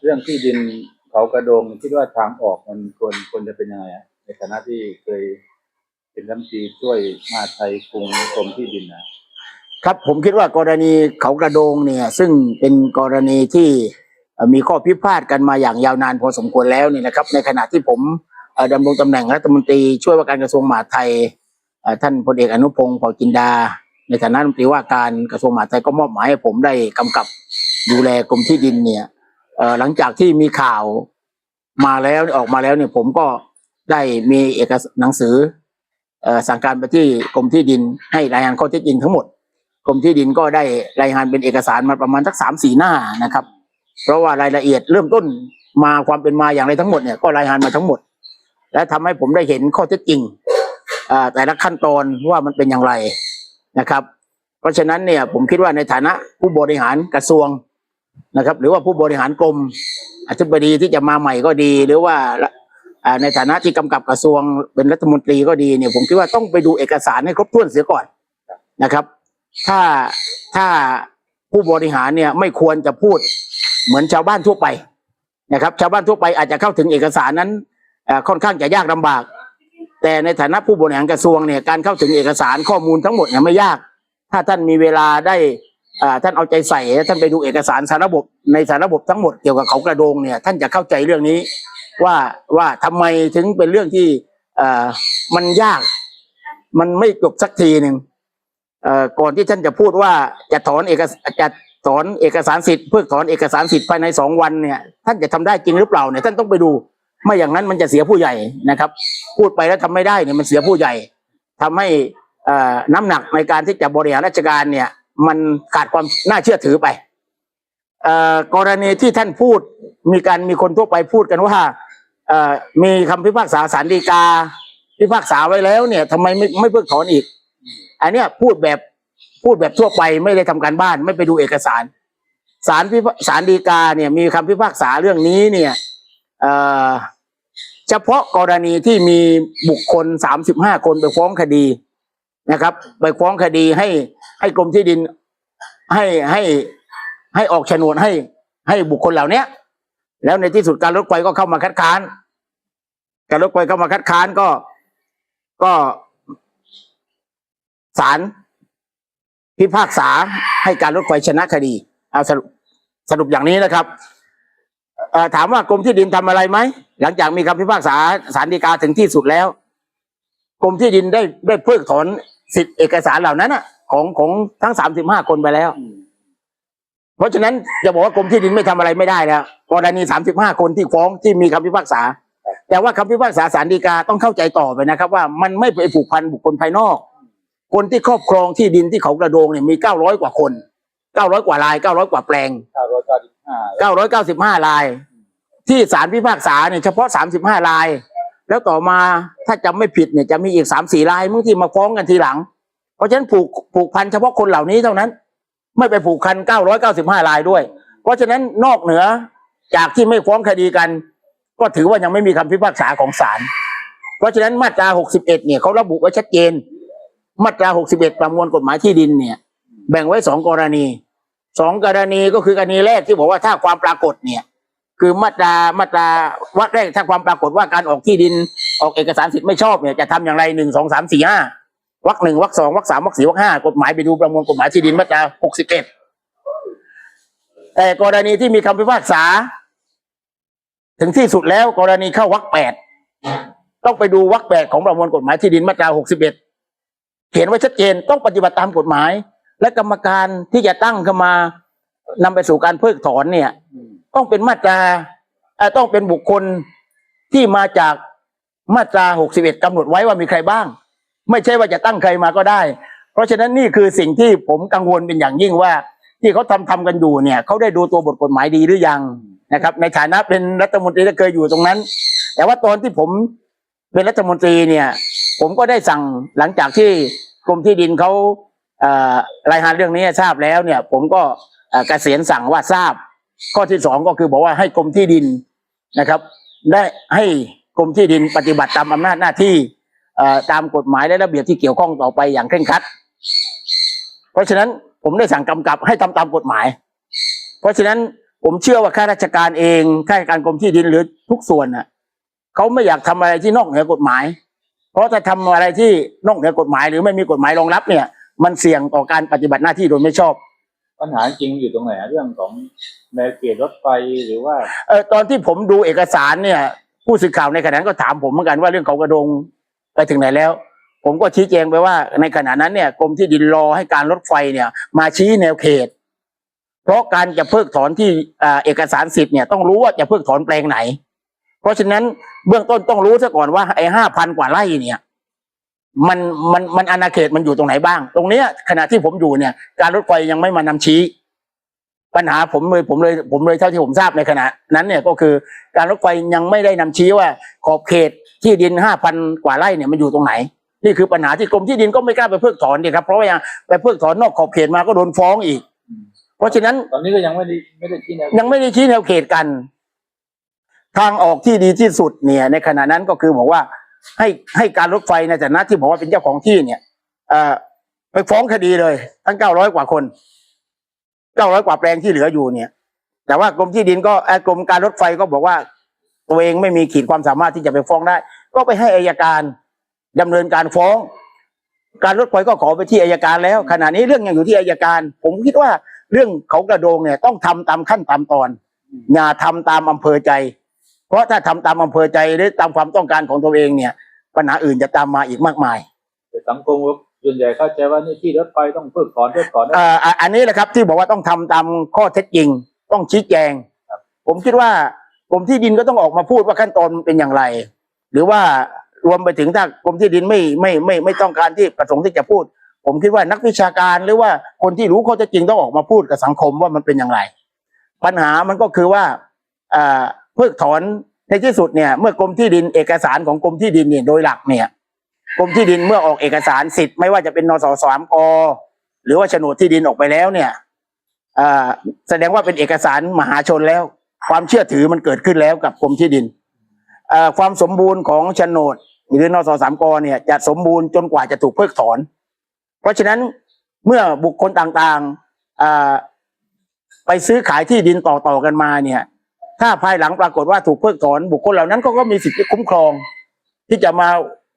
เรื่องที่ดินเขากระโดงคิดว่าทางออกมันควรควรจะเป็นยังไงอะในฐานะที่เคยเป็นรัฐมนตรีช่วยมหาดไทยกรุงกรมที่ดินนะครับผมคิดว่ากรณีเขากระโดงเนี่ยซึ่งเป็นกรณีที่มีข้อพิพาทกันมาอย่างยาวนานพอสมควรแล้วเนี่ยนะครับ ในขณะที่ผมเอ่อดำรงตำแหน่งรัฐมนตรีช่วยว่าการกระทรวงมหาดไทยท่านพลเอกอนุพงศ์เผ่าจินดา ในฐานะรัฐมนตรีว่าการกระทรวงมหาดไทยก็มอบหมายให้ผมได้กำกับดูแลกรมที่ดินเนี่ย หลังจากที่มีข่าวมาแล้วออกมาแล้วเนี่ยผมก็ได้มีเอกสารหนังสืออสั่งการไปที่กรมที่ดินให้รายงานข้อเท็จจริงทั้งหมดกรมที่ดินก็ได้รายงานเป็นเอกสารมาประมาณสักสามสี่หน้านะครับ เพราะว่ารายละเอียดเริ่มต้นมาความเป็นมาอย่างไรทั้งหมดเนี่ยก็รายงานมาทั้งหมด และทำให้ผมได้เห็นข้อเท็จจริงแต่ละขั้นตอนว่ามันเป็นอย่างไรนะครับ เพราะฉะนั้นเนี่ยผมคิดว่าในฐานะผู้บริหารกระทรวง นะครับ หรือว่าผู้บริหารกรมอธิบดีที่จะมาใหม่ก็ดี หรือว่าในฐานะที่กำกับกระทรวงเป็นรัฐมนตรีก็ดีเนี่ยผมคิดว่าต้องไปดูเอกสารให้ครบถ้วนเสียก่อนนะครับ ถ้าถ้าผู้บริหารเนี่ยไม่ควรจะพูดเหมือนชาวบ้านทั่วไปนะครับ ชาวบ้านทั่วไปอาจจะเข้าถึงเอกสารนั้นค่อนข้างจะยากลำบาก แต่ในฐานะผู้บริหารกระทรวงเนี่ยการเข้าถึงเอกสารข้อมูลทั้งหมดเนี่ยไม่ยาก ถ้าท่านมีเวลาได้ ท่านเอาใจใส่ท่านไปดูเอกสารสารระบบในสารระบบทั้งหมดเกี่ยวกับเขากระโดงเนี่ยท่านจะเข้าใจเรื่องนี้ว่าว่าทำไมถึงเป็นเรื่องที่อ่อมันยาก มันไม่จบสักทีหนึ่งอ่อก่อนที่ท่านจะพูดว่าจะถอนเอกสจะถอนเอกสารสิทธิ์เพิกถอนเอกสารสิทธิ์ภายในสองวันเนี่ย ท่านจะทำได้จริงหรือเปล่าเนี่ยท่านต้องไปดูไม่อย่างนั้นมันจะเสียผู้ใหญ่นะครับ พูดไปแล้วทำไม่ได้เนี่ยมันเสียผู้ใหญ่ทำให้อ่อน้ำหนักในการที่จะบริหารราชการเนี่ย มันขาดความน่าเชื่อถือไปอกรณีที่ท่านพูดมีการมีคนทั่วไปพูดกันว่ามีคำพิพากษาศาลฎีกา พิพากษาไว้แล้วเนี่ยทำไมไม่ไม่เพิกถอนอีก อันเนี้ยพูดแบบพูดแบบทั่วไปไม่ได้ทำการบ้านไม่ไปดูเอกสารศาลพิพาศาลฎีกาเนี่ยมีคำพิพากษาเรื่องนี้เนี่ยเอ่อเฉพาะกรณีที่มีบุคคลสามสิบห้าคนไปฟ้องคดีนะครับ ไปฟ้องคดีให้ ให้กรมที่ดิน ให้ให้ให้ออกโฉนดให้ให้บุคคลเหล่าเนี้ย แล้วในที่สุดการรถไฟก็เข้ามาคัดค้าน การรถไฟเข้ามาคัดค้านก็ก็ศาลพิพากษาให้การรถไฟชนะคดีเอาสรุปสรุปอย่างนี้นะครับถามว่ากรมที่ดินทำอะไรไหมหลังจากมีคำพิพากษาศาลฎีกาถึงที่สุดแล้ว กรมที่ดินได้ได้เพิกถอนสิทธิเอกสารเหล่านั้นน่ะ ของของทั้งสามสิบห้าคนไปแล้ว เพราะฉะนั้นจะบอกว่ากรมที่ดินไม่ทำอะไรไม่ได้แล้วกรณีสามสิบห้าคนที่ฟ้องที่มีคำพิพากษา แต่ว่าคำพิพากษาศาลฎีกาต้องเข้าใจต่อไปนะครับ ว่ามันไม่ไปผูกพันบุคคลภายนอก คนที่ครอบครองที่ดินที่เขากระโดงเนี่ยมีเก้าร้อยกว่าคนเก้าร้อยกว่าลายเก้าร้อยกว่าแปลงเก้าร้อยเก้าสิบห้าเก้าร้อยเก้าสิบห้าลาย ที่ศาลพิพากษาเนี่ยเฉพาะสามสิบห้าลาย แล้วต่อมาถ้าจำไม่ผิดเนี่ยจะมีอีกสามสี่ลายมึงที่มาฟ้องกันทีหลัง เพราะฉะนั้นผูกผูกพันเฉพาะคนเหล่านี้เท่านั้น ไม่ไปผูกพันเก้าร้อยเก้าสิบห้าลายด้วย เพราะฉะนั้นนอกเหนือจากที่ไม่ฟ้องคดีกัน ก็ถือว่ายังไม่มีคำพิพากษาของศาลเพราะฉะนั้นมาตราหกสิบเอ็ดเนี่ยเขาระบุไว้ชัดเจน มาตรา61ประมวลกฎหมายที่ดินเนี่ย แบ่งไว้สองกรณีสองกรณีก็คือกรณีแรกที่บอกว่าถ้าความปรากฏเนี่ย คือมาตรามาตราวรรคแรกถ้าความปรากฏว่าการออกที่ดินออกเอกสารสิทธิ์ไม่ชอบเนี่ยจะทำอย่างไรหนึ่งสองสามสี่ห้า วรรคหนึ่งวรรคสองวรรคสามวรรคสี่วรรคห้ากฎหมายไปดูประมวลกฎหมายที่ดินมาตราหกสิบเอ็ดแต่กรณีที่มีคำพิพากษา ถึงที่สุดแล้วกรณีเข้าวรรคแปดต้องไปดูวรรคแปดของประมวลกฎหมายที่ดินมาตราหกสิบเอ็ดเขียนไว้ชัดเจนต้องปฏิบัติตามกฎหมาย และกรรมการที่จะตั้งขึ้นมานำไปสู่การเพิกถอนเนี่ย ต้องเป็นมาตราต้องเป็นบุคคลที่มาจากมาตรา61กำหนดไว้ว่ามีใครบ้าง ไม่ใช่ว่าจะตั้งใครมาก็ได้ เพราะฉะนั้นนี่คือสิ่งที่ผมกังวลเป็นอย่างยิ่งว่า ที่เขาทำทำกันอยู่เนี่ยเขาได้ดูตัวบทกฎหมายดีหรือยังนะครับ ในฐานะเป็นรัฐมนตรีและเคยอยู่ตรงนั้น แต่ว่าตอนที่ผมเป็นรัฐมนตรีเนี่ย ผมก็ได้สั่งหลังจากที่กรมที่ดินเขาเรายงานเรื่องนี้ทราบแล้วเนี่ย ผมก็เอ่อเกษียณสั่งว่าทราบ ข้อที่สองก็คือบอกว่าให้กรมที่ดินนะครับ ได้ให้กรมที่ดินปฏิบัติตามอำนาจหน้าที่ ตามกฎหมายและระเบียบที่เกี่ยวข้องต่อไปอย่างเคร่งครัด เพราะฉะนั้นผมได้สั่งกำกับให้ทำตามกฎหมาย เพราะฉะนั้นผมเชื่อว่าข้าราชการเองข้าราชการกรมที่ดินหรือทุกส่วนน่ะเขาไม่อยากทำอะไรที่นอกเหนือกฎหมาย เพราะถ้าทำอะไรที่นอกเหนือกฎหมาย หรือไม่มีกฎหมายรองรับเนี่ย มันเสี่ยงต่อการปฏิบัติหน้าที่โดยไม่ชอบ ปัญหาจริงอยู่ตรงไหนอะเรื่องของแนวเขตรถไฟหรือว่าเออตอนที่ผมดูเอกสารเนี่ย ผู้สื่อข่าวในขณะนั้นก็ถามผมเหมือนกันว่าเรื่องเขากระดง ไปถึงไหนแล้ว ผมก็ชี้แจงไปว่า ในขณะนั้นเนี่ยกรมที่ดินรอให้การรถไฟเนี่ย มาชี้แนวเขต เพราะการจะเพิกถอนที่เอกสารสิทธิ์เนี่ยต้องรู้ว่าจะเพิกถอนแปลงไหน เพราะฉะนั้นเบื้องต้นต้องรู้ซะก่อนว่าไอ้ห้าพันกว่าไร่เนี่ยมันมันมันอาณาเขตมันอยู่ตรงไหนบ้าง ตรงเนี้ยขณะที่ผมอยู่เนี่ย การรถไฟยังไม่มานำชี้ ปัญหาผมเลยผมเลยผมเลยเท่าที่ผมทราบในขณะนั้นเนี่ยก็คือการรถไฟยังไม่ได้นำชี้ว่าขอบเขตที่ดินห้าพันกว่าไร่เนี่ยมันอยู่ตรงไหน นี่คือปัญหาที่กรมที่ดินก็ไม่กล้าไปเพิกถอนดีครับเพราะว่ายังไปเพิกถอนนอกขอบเขตมาก็โดนฟ้องอีก เพราะฉะนั้นตอนนี้ก็ยังไม่ได้ไม่ได้ที่แนวยังไม่ได้ชี้แนวเขตกัน ทางออกที่ดีที่สุดเนี่ย ในขณะนั้นก็คือบอกว่าให้ให้การรถไฟในฐานะที่บอกว่าเป็นเจ้าของที่เนี่ยเอ่อไปฟ้องคดีเลย ทั้งเก้าร้อยกว่าคน เก้าร้อยกว่าแปลงที่เหลืออยู่เนี่ย แต่ว่ากรมที่ดินก็กรมการรถไฟก็บอกว่า ตัวเองไม่มีขีดความสามารถที่จะไปฟ้องได้ ก็ไปให้อายการดำเนินการฟ้อง การรถไฟก็ขอไปที่อายการแล้ว ขณะนี้เรื่องยังอยู่ที่อายการ ผมคิดว่าเรื่องเขากระโดงเนี่ยต้องทำตามขั้นตามตอนอย่าทำตามอำเภอใจ เพราะถ้าทำตามอำเภอใจหรือตามความต้องการของตัวเองเนี่ย ปัญหาอื่นจะตามมาอีกมากมายสังคม ส่วนใหญ่เข้าใจว่านี่ที่รถไฟต้องเพิกถอนเพิกถอนนะ เอ่ออะอันนี้แหละครับที่บอกว่าต้องทำตามข้อเท็จจริง ต้องชี้แจงครับ ผมคิดว่ากรมที่ดินก็ต้องออกมาพูดว่าขั้นตอนมันเป็นอย่างไร หรือว่ารวมไปถึงถ้ากรมที่ดินไม่ไม่ไม่ไม่ต้องการที่ประสงค์ที่จะพูด ผมคิดว่านักวิชาการหรือว่าคนที่รู้ข้อเท็จจริงต้องออกมาพูดกับสังคมว่ามันเป็นอย่างไร ปัญหามันก็คือว่าอ่าเพิกถอนในที่สุดเนี่ยเมื่อกรมที่ดินเอกสารของกรมที่ดินเนี่ยโดยหลักเนี่ย กรมที่ดินเมื่อออกเอกสารสิทธิ์ไม่ว่าจะเป็นนสสามกหรือว่าโฉนดที่ดินออกไปแล้วเนี่ยแสดงว่าเป็นเอกสารมหาชนแล้ว ความเชื่อถือมันเกิดขึ้นแล้วกับกรมที่ดินความสมบูรณ์ของโฉนดหรือนสสามกเนี่ยจะสมบูรณ์จนกว่าจะถูกเพิกถอน เพราะฉะนั้นเมื่อบุคคลต่างๆไปซื้อขายที่ดินต่อๆกันมาเนี่ย ถ้าภายหลังปรากฏว่าถูกเพิกถอน บุคคลเหล่านั้นก็ก็มีสิทธิคุ้มครอง ที่จะมา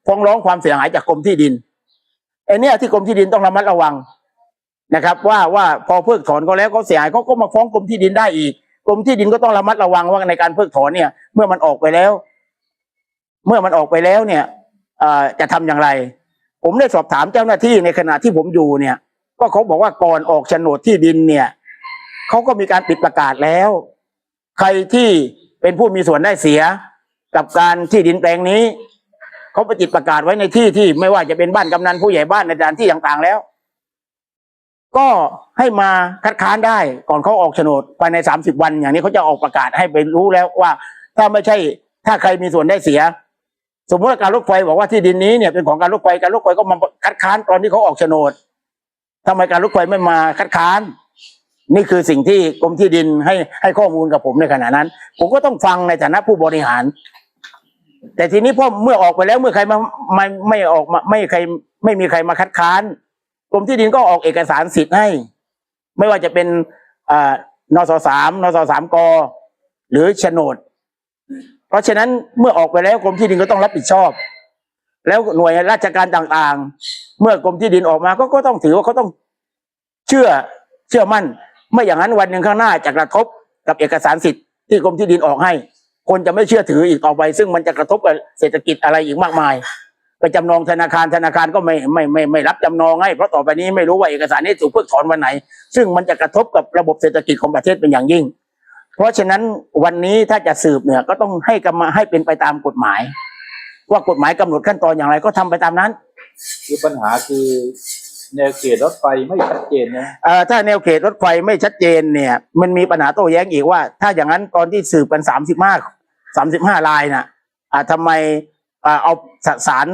ฟ้องร้องความเสียหายจากกรมที่ดินไอ้เนี่ยที่กรมที่ดินต้องระมัดระวังนะครับ ว่าว่าพอเพิกถอนก็แล้วก็เสียหายเขาก็มาฟ้องกรมที่ดินได้อีกกรมที่ดินก็ต้องระมัดระวังว่าในการเพิกถอนเนี่ย เมื่อมันออกไปแล้ว เมื่อมันออกไปแล้วเนี่ยจะทำอย่างไร ผมได้สอบถามเจ้าหน้าที่ในขณะที่ผมอยู่เนี่ย ก็เขาบอกว่าก่อนออกโฉนดที่ดินเนี่ยเขาก็มีการปิดประกาศแล้ว ใครที่เป็นผู้มีส่วนได้เสียกับการที่ดินแปลงนี้ เขาไปติดประกาศไว้ในที่ที่ไม่ว่าจะเป็นบ้านกำนันผู้ใหญ่บ้านในสถานที่ต่างๆแล้ว ก็ให้มาคัดค้านได้ก่อนเขาออกโฉนดภายในสามสิบวัน อย่างนี้เขาจะออกประกาศให้ไปรู้แล้วว่า ถ้าไม่ใช่ถ้าใครมีส่วนได้เสีย สมมติว่าการรถไฟบอกว่าที่ดินนี้เนี่ยเป็นของการรถไฟการรถไฟก็มาคัดค้านตอนที่เขาออกโฉนดทำไมการรถไฟไม่มาคัดค้านนี่คือสิ่งที่กรมที่ดินให้ให้ข้อมูลกับผมในขณะนั้น ผมก็ต้องฟังในฐานะผู้บริหาร แต่ทีนี้พอเมื่อออกไปแล้วเมื่อใครมาไม่ไม่ออกมาไม่ใครไม่มีใครมาคัดค้านกรมที่ดินก็ออกเอกสารสิทธิ์ให้ ไม่ว่าจะเป็นอ่านสสามนสสามกหรือโฉนด เพราะฉะนั้นเมื่อออกไปแล้วกรมที่ดินก็ต้องรับผิดชอบ แล้วหน่วยราชการต่างๆ เมื่อกรมที่ดินออกมาก็ก็ต้องถือว่าเขาต้องเชื่อเชื่อมั่น ไม่อย่างนั้นวันหนึ่งข้างหน้าจะกระทบกับเอกสารสิทธิ์ที่กรมที่ดินออกให้ คนจะไม่เชื่อถืออีกต่อไป ซึ่งมันจะกระทบกับเศรษฐกิจอะไรอีกมากมาย ไปจำนองธนาคารธนาคารก็ไม่ไม่ไม่ไม่รับจำนองให้เพราะต่อไปนี้ไม่รู้ว่าเอกสารนี้ถูกเพิกถอนวันไหน ซึ่งมันจะกระทบกับระบบเศรษฐกิจของประเทศเป็นอย่างยิ่ง เพราะฉะนั้นวันนี้ถ้าจะสืบเนี่ยก็ต้องให้กรรมาให้เป็นไปตามกฎหมาย ว่ากฎหมายกำหนดขั้นตอนอย่างไรก็ทำไปตามนั้น คือปัญหาคือ แนวเขตรถไฟไม่ชัดเจนนะเอ่อถ้าแนวเขตรถไฟไม่ชัดเจนเนี่ย มันมีปัญหาโต้แย้งอีกว่า ถ้าอย่างนั้นตอนที่สืบกันสามสิบห้าสามสิบห้าลายน่ะอ่าทำไมอ่าเอาสสาร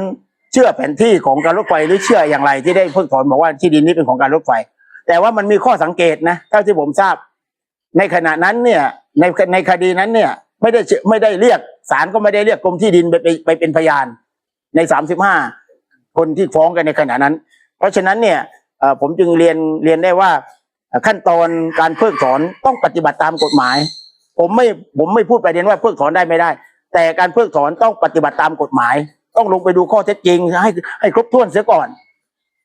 เชื่อแผนที่ของการรถไฟหรือเชื่ออย่างไรที่ได้เพิกถอนบอกว่าที่ดินนี้เป็นของการรถไฟ แต่ว่ามันมีข้อสังเกตนะเท่าที่ผมทราบ ในขณะนั้นเนี่ยในในคดีนั้นเนี่ยไม่ได้ไม่ได้เรียกศาลก็ไม่ได้เรียกกรมที่ดินไปไปไปเป็นพยานในสามสิบห้าคนที่ฟ้องกันในขณะนั้น เพราะฉะนั้นเนี่ยเอ่อผมจึงเรียนเรียนได้ว่าขั้นตอนการเพิกถอนต้องปฏิบัติตามกฎหมาย ผมไม่ผมไม่พูดประเด็นว่าเพิกถอนได้ไม่ได้ แต่การเพิกถอนต้องปฏิบัติตามกฎหมาย ต้องลงไปดูข้อเท็จจริง ให้ให้ครบถ้วนเสียก่อน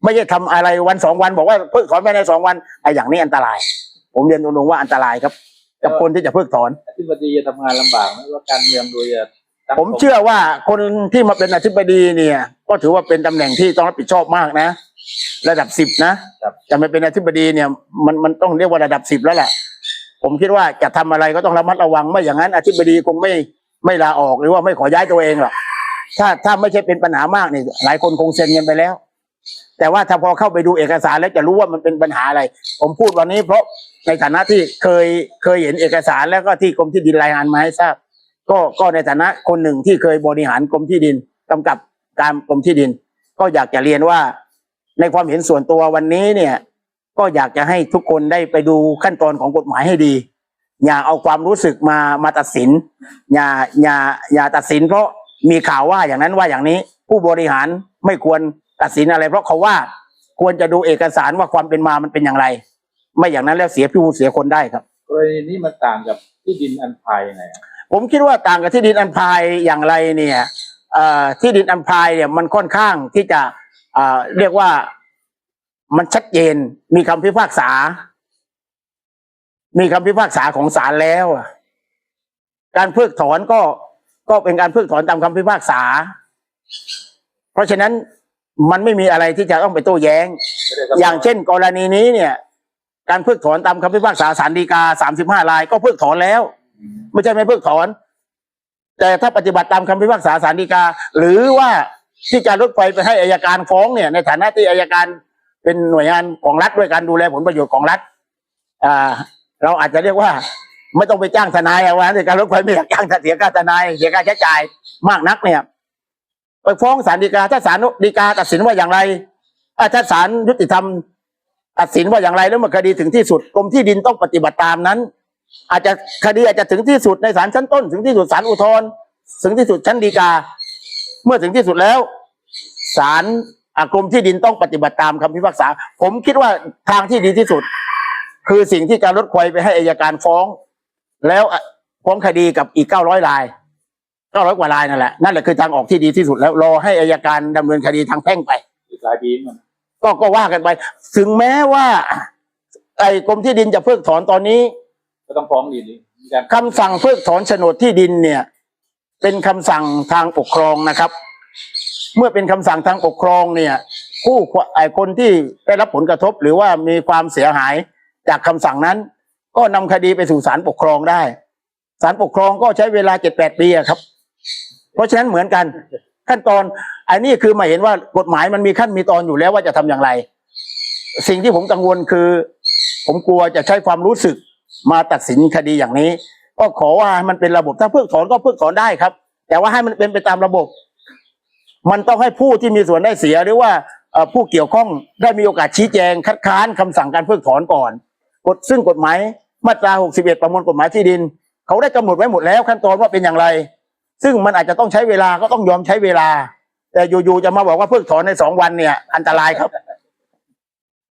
ไม่ใช่ทำอะไรวันสองวัน บอกว่าเพิกถอนภายในสองวันไอ้อย่างนี้อันตราย ผมเรียนตรงๆว่าอันตรายครับ กับคนที่จะเพิกถอนอธิบดีจะทำงานลำบากไหมว่าการเมืองโดยจะตั้งผมเชื่อว่าคนที่มาเป็นอธิบดีเนี่ย ก็ถือว่าเป็นตำแหน่งที่ต้องรับผิดชอบมากนะ ระดับสิบนะจะมาเป็นอธิบดีเนี่ยมันมันต้องเรียกว่าระดับสิบแล้วแหละผมคิดว่าจะทำอะไรก็ต้องระมัดระวังไม่อย่างนั้นอธิบดีคงไม่ไม่ลาออกหรือว่าไม่ขอย้ายตัวเองหรอกถ้าถ้าไม่ใช่เป็นปัญหามากนี่หลายคนคงเซ็นกันไปแล้ว แต่ว่าถ้าพอเข้าไปดูเอกสารแล้วจะรู้ว่ามันเป็นปัญหาอะไร ผมพูดวันนี้เพราะในฐานะที่เคยเคยเห็นเอกสารแล้วก็ที่กรมที่ดินรายงานมาให้ทราบ ก็ก็ในฐานะคนหนึ่งที่เคยบริหารกรมที่ดินกำกับการกรมที่ดิน ก็อยากจะเรียนว่า ในความเห็นส่วนตัววันนี้เนี่ย ก็อยากจะให้ทุกคนได้ไปดูขั้นตอนของกฎหมายให้ดี อย่าเอาความรู้สึกมามาตัดสิน อย่าอย่าอย่าตัดสินเพราะมีข่าวว่าอย่างนั้นว่าอย่างนี้ ผู้บริหารไม่ควรตัดสินอะไร เพราะเขาว่าควรจะดูเอกสารว่าความเป็นมามันเป็นอย่างไร ไม่อย่างนั้นแล้วเสียผู้เสียคนได้ครับกรณีนี้มันต่างกับที่ดินอันพายยังไงอะผมคิดว่าต่างกับที่ดินอันพายอย่างไรเนี่ยเอ่อที่ดินอันพายเนี่ยมันค่อนข้างที่จะ เรียกว่ามันชัดเจน มีคำพิพากษา มีคำพิพากษาของศาลแล้วการเพิกถอนก็ก็เป็นการเพิกถอนตามคำพิพากษา เพราะฉะนั้นมันไม่มีอะไรที่จะต้องไปโต้แย้งไม่ได้ซับซ้นอย่างเช่น กรณีนี้เนี่ย การเพิกถอนตามคำพิพากษาศาลฎีกาสามสิบห้าราย ก็เพิกถอนแล้ว ไม่ใช่ไม่เพิกถอน แต่ถ้าปฏิบัติตามคำพิพากษาศาลฎีกา หรือว่า ที่การรถไฟไปให้อายการฟ้องเนี่ยในฐานะที่อายการเป็นหน่วยงานของรัฐด้วยการดูแลผลประโยชน์ของรัฐอ่าเราอาจจะเรียกว่า ไม่ต้องไปจ้างทนายเอาไว้ในการรถไฟไม่อยากจ้างเสียค่าทนายเสียค่าใช้จ่ายมากนักเนี่ยไปฟ้องศาลฎีกาถ้าศาลฎีกาตัดสินว่าอย่างไรถ้าศาลยุติธรรมตัดสินว่าอย่างไรแล้วเมื่อคดีถึงที่สุดกรมที่ดินต้องปฏิบัติตามนั้น อาจจะคดีอาจจะถึงที่สุดในศาลชั้นต้น ถึงที่สุดศาลอุทธรณ์ถึงที่สุดชั้นฎีกา เมื่อถึงที่สุดแล้ว ศาลอ่ากรมที่ดินต้องปฏิบัติตามคำพิพากษา ผมคิดว่าทางที่ดีที่สุด คือสิ่งที่การลดควายไปให้อายการฟ้อง แล้วอะฟ้องคดีกับอีกเก้าร้อยรายเก้าร้อยกว่ารายนั่นแหละนั่นแหละคือทางออกที่ดีที่สุดแล้วรอให้อายการดำเนินคดีทางแพ่งไปอีกหลายปีมันก็ก็ว่ากันไป ถึงแม้ว่า ไอ้กรมที่ดินจะเพิกถอนตอนนี้ ก็ต้องฟ้องดีนี้มีการคำสั่งเพิกถอนโฉนดที่ดินเนี่ย เป็นคำสั่งทางปกครองนะครับ เมื่อเป็นคำสั่งทางปกครองเนี่ยผู้ไอคนที่ได้รับผลกระทบหรือว่ามีความเสียหายจากคำสั่งนั้น ก็นำคดีไปสู่ศาลปกครองได้ศาลปกครองก็ใช้เวลาเจ็ดแปดปีครับ เพราะฉะนั้นเหมือนกันขั้นตอนอันนี้คือมาเห็นว่ากฎหมายมันมีขั้นมีตอนอยู่แล้วว่าจะทำอย่างไร สิ่งที่ผมกังวลคือ ผมกลัวจะใช้ความรู้สึกมาตัดสินคดีอย่างนี้ ก็ขอว่ามันเป็นระบบถ้าเพิกถอนก็เพิกถอนได้ครับ แต่ว่าให้มันเป็นไปตามระบบ มันต้องให้ผู้ที่มีส่วนได้เสียหรือว่าผู้เกี่ยวข้องได้มีโอกาสชี้แจง คัดค้านคำสั่งการเพิกถอนก่อนกฎซึ่งกฎหมายมาตรา 61 ประมวลกฎหมายที่ดิน เขาได้กำหนดไว้หมดแล้วขั้นตอนว่าเป็นอย่างไร ซึ่งมันอาจจะต้องใช้เวลาก็ต้องยอมใช้เวลา แต่อยู่ๆจะมาบอกว่าเพิกถอนในสองวันเนี่ยอันตรายครับ